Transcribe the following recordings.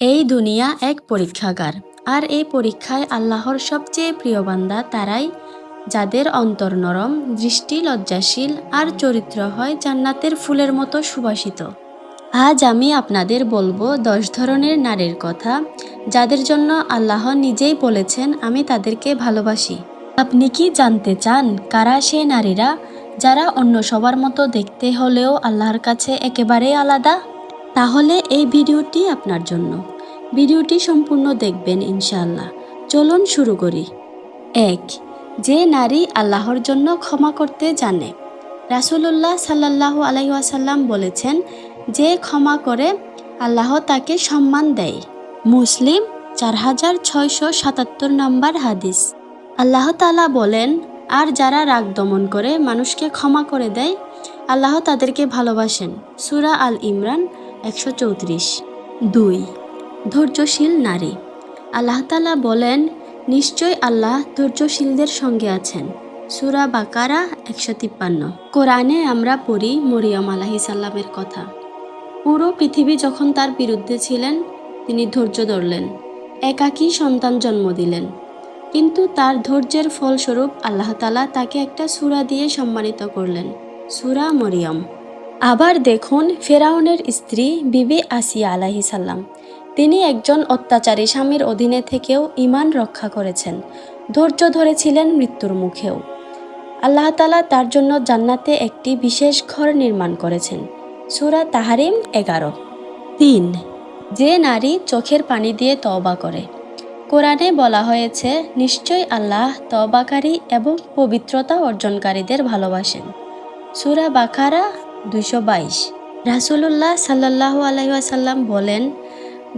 এই দুনিয়া এক পরীক্ষাগার, আর এই পরীক্ষায় আল্লাহর সবচেয়ে প্রিয় বান্দা তারাই, যাদের অন্তর নরম, দৃষ্টি লজ্জাশীল, আর চরিত্র হয় জান্নাতের ফুলের মতো সুবাসিত। আজ আমি আপনাদের বলব দশ ধরনের নারীর কথা, যাদের জন্য আল্লাহ নিজেই বলেছেন, আমি তাদেরকে ভালোবাসি। আপনি কি জানতে চান কারা সে নারীরা, যারা অন্য সবার মতো দেখতে হলেও আল্লাহর কাছে একেবারেই আলাদা? তাহলে এই ভিডিওটি আপনার জন্য। ভিডিওটি সম্পূর্ণ দেখবেন ইনশাআল্লাহ। চলুন শুরু করি। এক, যে নারী আল্লাহর জন্য ক্ষমা করতে জানে। রাসূলুল্লাহ সাল্লাল্লাহু আলাইহি ওয়াসাল্লাম বলেছেন, যে ক্ষমা করে, আল্লাহ তাকে সম্মান দেয়। মুসলিম, চার হাজার ছয়শো সাতাত্তর নম্বর হাদিস। আল্লাহ তালা বলেন, আর যারা রাগ দমন করে মানুষকে ক্ষমা করে দেয়, আল্লাহ তাদেরকে ভালোবাসেন। সুরা আল ইমরান একশো চৌত্রিশ। দুই, ধৈর্যশীল নারী। আল্লাহ তালা বলেন, নিশ্চয় আল্লাহ ধৈর্যশীলদের সঙ্গে আছেন। সুরা বাকারা একশো তিপ্পান্ন। কোরআনে আমরা পড়ি মরিয়ম আলাহি সাল্লামের কথা। পুরো পৃথিবী যখন তার বিরুদ্ধে ছিলেন, তিনি ধৈর্য ধরলেন, একাকী সন্তান জন্ম দিলেন। কিন্তু তার ধৈর্যের ফলস্বরূপ আল্লাহ তালা তাকে একটা সুরা দিয়ে সম্মানিত করলেন, সুরা মরিয়ম। আবার দেখুন ফেরাউনের স্ত্রী বিবি আসিয়া আলাহি সাল্লাম। তিনি একজন অত্যাচারী স্বামীর অধীনে থেকেও ইমান রক্ষা করেছেন। ধৈর্য ধরেছিলেন মৃত্যুর মুখেও। আল্লাহ তালা তার জন্য জান্নাতে একটি বিশেষ ঘর নির্মাণ করেছেন। সুরা তাহারিম এগারো। তিন। যে নারী চোখের পানি দিয়ে তওবা করে। কোরআনে বলা হয়েছে নিশ্চয় আল্লাহ তওবাকারী এবং পবিত্রতা অর্জনকারীদের ভালোবাসেন। সুরা বাকারা দুশো বাইশ। রাসুলুল্লাহ সাল্লাহ আলাইসাল্লাম বলেন,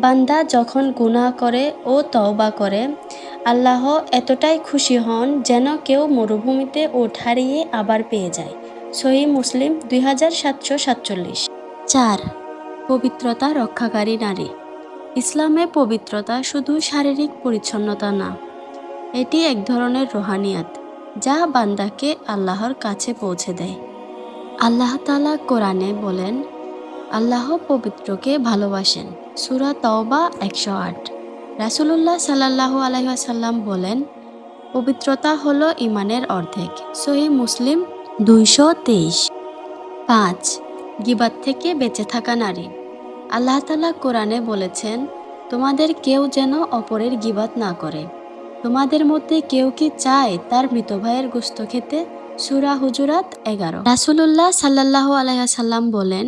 বান্দা যখন গুনাহ করে ও তওবা করে, আল্লাহ এতটাই খুশি হন যেন কেউ মরুভূমিতে ওঠ হারিয়ে আবার পেয়ে যায়। সহি মুসলিম দুই হাজার সাতশো সাতচল্লিশ। চার, পবিত্রতা রক্ষাকারী নারী। ইসলামে পবিত্রতা শুধু শারীরিক পরিচ্ছন্নতা না, এটি এক ধরনের রোহানিয়াত, যা বান্দাকে আল্লাহর কাছে পৌঁছে দেয়। আল্লাহ তালা কোরআনে বলেন, আল্লাহ পবিত্রকে ভালোবাসেন। সুরা তওবা একশো আট। রাসুলুল্লাহ সাল্লাহ আলহাসাল্লাম বলেন, পবিত্রতা হল ইমানের অর্ধেক। সহি মুসলিম দুইশো তেইশ। পাঁচ, গিবাদ থেকে বেঁচে থাকা নারী। আল্লাহ তালা কোরআনে বলেছেন, তোমাদের কেউ যেন অপরের গিবাদ না করে। তোমাদের মধ্যে কেউ কি চায় তার মৃত ভাইয়ের গোস্ত খেতে? সুরা হুজুরাত এগারো। রাসুলুল্লাহ সাল্লাহ আলাইসাল্লাম বলেন,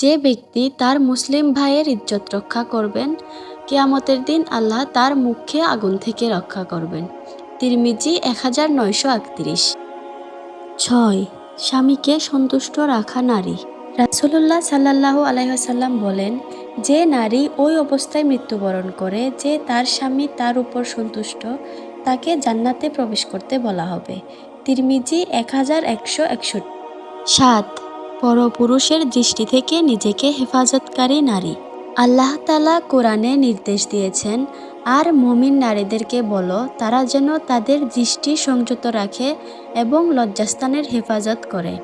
যে ব্যক্তি তার মুসলিম ভাইয়ের ইজ্জত রক্ষা করবেন, কেয়ামতের দিন আল্লাহ তার মুখে আগুন থেকে রক্ষা করবেন। তিরমিজি এক হাজার নয়শো একত্রিশ। ছয়, স্বামীকে সন্তুষ্ট রাখা নারী। রাসুলুল্লাহ সাল্লাহ আলাইসাল্লাম বলেন, যে নারী ওই অবস্থায় মৃত্যুবরণ করে যে তার স্বামী তার উপর সন্তুষ্ট, তাকে জান্নাতে প্রবেশ করতে বলা হবে। তিরমিজি এক হাজার একশো একষট্টি। সাত, পরপুরুষের দৃষ্টি থেকে নিজেকে হেফাজতকারী নারী। আল্লাহ তালা কোরআনে নির্দেশ দিয়েছেন, আর মমিন নারীদেরকে বলো, তারা যেন তাদের দৃষ্টি সংযত রাখে এবং লজ্জাস্থানের হেফাজত করে।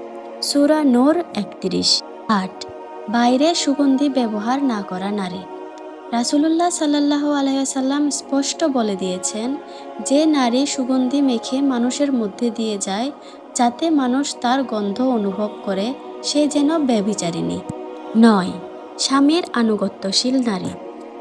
সুরা নোর একত্রিশ। আট, বাইরে সুগন্ধি ব্যবহার না করা নারী। রাসুলুল্লাহ সাল্লাহ আলাইসাল্লাম স্পষ্ট বলে দিয়েছেন, যে নারী সুগন্ধি মেখে মানুষের মধ্যে দিয়ে যায়, যাতে মানুষ তার গন্ধ অনুভব করে, সে যেন ব্যভিচারিণী। নয়, স্বামীর আনুগত্যশীল নারী।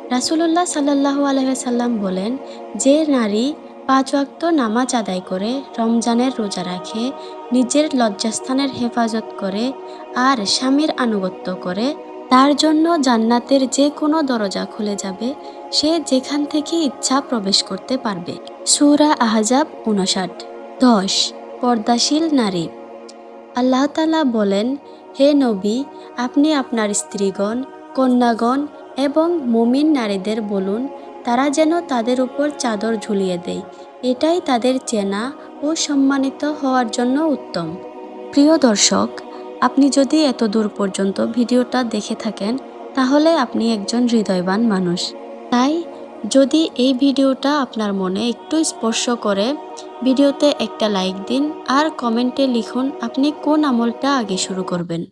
রাসুলুল্লাহ সাল্লাহ আলহাম বলেন, যে নারী পাঁচ ওয়াক্ত নামাজ আদায় করে, রমজানের রোজা রাখে, নিজের লজ্জাস্থানের হেফাজত করে, আর স্বামীর আনুগত্য করে তার জন্য জান্নাতের যে কোনো দরজা খুলে যাবে, সে যেখান থেকে ইচ্ছা প্রবেশ করতে পারবে। সুরা আহজাব উনষাট দশ। পর্দাশীল নারী। আল্লাহ তালা বলেন, হে নবী, আপনি আপনার স্ত্রীগণ, কন্যাগণ এবং মমিন নারীদের বলুন, তারা যেন তাদের উপর চাদর ঝুলিয়ে দেয়। এটাই তাদের চেনা ও সম্মানিত হওয়ার জন্য উত্তম। প্রিয় দর্শক আপনি যদি এত দূর পর্যন্ত ভিডিওটা দেখে থাকেন, তাহলে আপনি একজন হৃদয়বান মানুষ। তাই, যদি এই ভিডিওটা আপনার মনে একটু স্পর্শ করে, ভিডিওতে একটা লাইক দিন আর কমেন্টে লিখুন আপনি কোন আমলটা আগে শুরু করবেন।